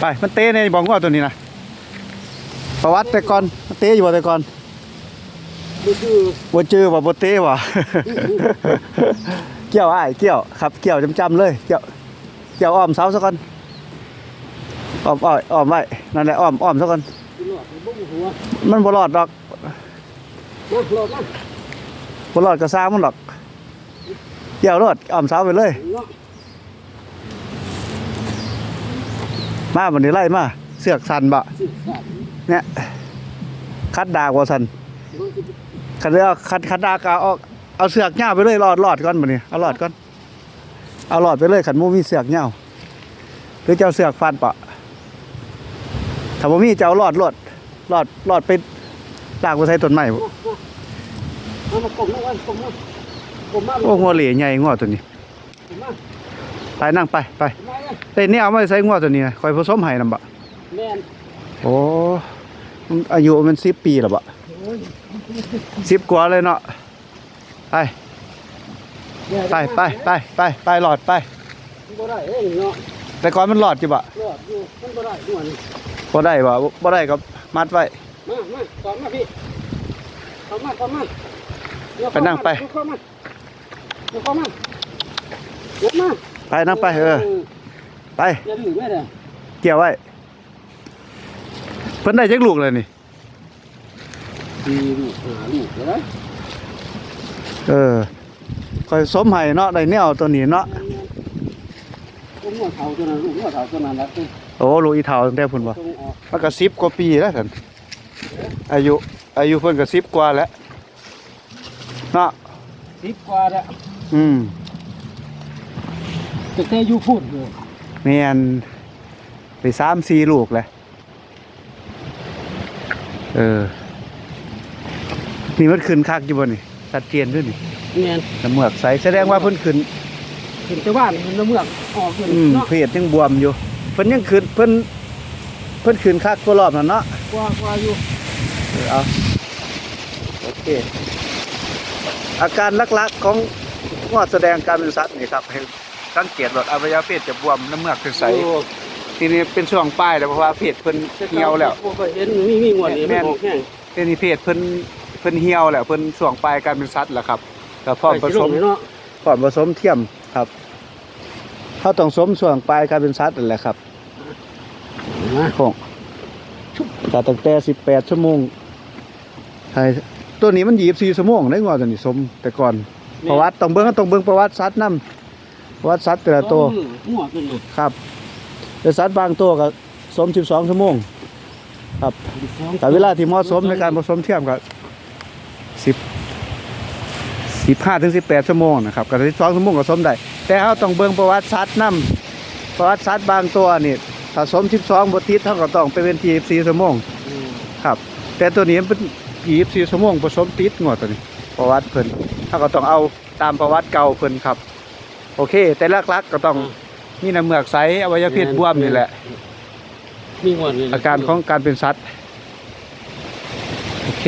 ไปมันเตะในบ่งว่าตัวนี้นะประวัติแต่ก่อนมันเตะอยู่บ่แต่ก่อนนี่คือบ่จื้อว่าบ่เตะว่ะเกี่ยวอ้ายเกี่ยวครับเกี่ยวจำๆเลยเกี่ยวเกี่ยวอ้อมเสาซะก่อนอ้อมอ้อยอ้อมไว้นั่นแหละอ้อมอ้อมซะก่อนกินหลอดบุ้งหัวมันบ่รอดดอกมาหลอดมาบ่รอดก็สร้างมันหรอกเกี่ยวรอดอ้อมเสาไปเลย เนาะ มาบันนี้ไล่มา เสือกสันบะเนี่ยคัดดากว่าสันคัดเรือคัดคัดดากเอาเอาเอาเสือกเหย้าไปเลยรอดรอดก่อนบันนี้เอารอดก่อนเอารอดไปเลยขันมูมีเสือกเหย้าหรือเจ้าเสือกฟันปะถ้าบ่มีเจ้ารอดรอดรอดรอดไปลากไปใส่ต้นไม้บ่มามมาวันกลมมากลมมาโอ้งัวเหลี่ใหญ่งัวตัวนี้ ไปนั่งไปไปมาเลยเต้นนี่เอามาใส่งัวตัวนี้นะคอยผสมให้นำบะแม่นโอ้มันอายุมัน10ปีแล้วบะโอ้ย10กว่าเลยเนาะไปไปไปไปไปไปหลอดไปบ่ได้เอ้ยเนาะแต่ก่อนมันหลอดจิบะหลอดอยู่มันบ่ได้ด้วยนี่บ่ได้บ่บ่ได้ก็มัดไว้มามาตอนมาพี่เข้ามาเข้ามาเดี๋ยวไปนั่งไปเข้ามาเดี๋ยวเข้ามาเดี๋ยวมา ไปนั่งไปเออ ไปอย่าดื้อแม่เด้อเกี่ยวไว้ เพิ่นได้จักลูกเลยนี่ดีลูกหาลูกเดี๋ยวนะเออคอยสมให้เนาะได้แนวตัวนี้เนาะลูกหัวเฒ่าตัวนั้นลูกหัวเฒ่าตัวนั้นแล้วตัวโอ้ลูกอีเฒ่าตั้งแต่พุ่นบ่ตรงออกมันก็10กว่าปีแล้วท่านอายุ อายุเพิ่นก็10กว่าแล้วเนาะสิบกว่าแล้วอืม จะแต่อยู่พูดอยู่แม่นไป3 4ลูกแล้วเออ นี่มันขึ้นคักอยู่บ่นี่ชัดเจนด้วยนี่แม่นน้ำเมือกใสแสดงว่าเพิ่นขึ้นขึ้นแต่บ้านมันน้ำเมือกออกอยู่อืมเนาะเพจยังบวมอยู่ เพิ่นยังขึ้นเพิ่นเพิ่นขึ้นคักกว่ารอบนั่นเนาะกว่ากว่าอยู่เออเอาโอเค อาการลักๆของงอดแสดงการเป็นสัตว์นี่ครับให้ สังเกตว่าอวัยวะเพศจะบวมน้ำเมือกจะใสโอ้ทีนี้เป็นช่วงป้ายแล้วเพราะว่าเพศเพิ่นเหี่ยวแล้วบ่เคยเห็นมีมีงวดนี่แม่มันนออกแห้งทีนี้เพศเพิ่นเพิ่นเหี่ยวแล้วเพิ่นช่วงปลายการเป็นสัตว์แล้วครับก็พร้อมผไปสลมงเลยเนาะก่อนผสมเทียมครับเขาต้องสมส่วนปลายการเป็นสัตว์นั่นแหละครับนะของแต่ตั้งแต่สิบแปดชั่วโมงใช่ตัวนี้มันยีบสี่ชั่วโมงได้งอตัวนี้สมแต่ก่อนประวัติต้องเบิ้งต้องเบิ้งประวัติสัตว์นํประ วัติสัตว์แต่ละตัวหัวขึ้นครับแต่สัตว์บางตัวก็สมสิบสองชั่วโมง ครับแต่เวลาที่เหมาะสมในการผสมเทียมก็สิบสิบห้าถึงสิบแปดชั่วโมงนะครับก็สิบสองชั่วโมงก็สมได้ แต่เขาต้องเบิ่งประวัติสัตว์นํประวัติสัตว์บางตัวนี่ถ้าสมสิบสองบทิศเขาก็ต้องไปเป็นทีสี่ชั่วโมงครับ แต่ตัวนี้มันเป็นทีสี่ชั่วโมงผสมติดงวดตัวนี้ประวัติเพิ่นเขาก็ต้องเอาตามประวัติเก่าเพิ่นครับ โอเค แต่ลักๆก็ต้องมีน้ำเมือกใสอวัยวะเพศบวมนี่แหละ มีงวดนี่อาการของการเป็นสัตว์ โอเค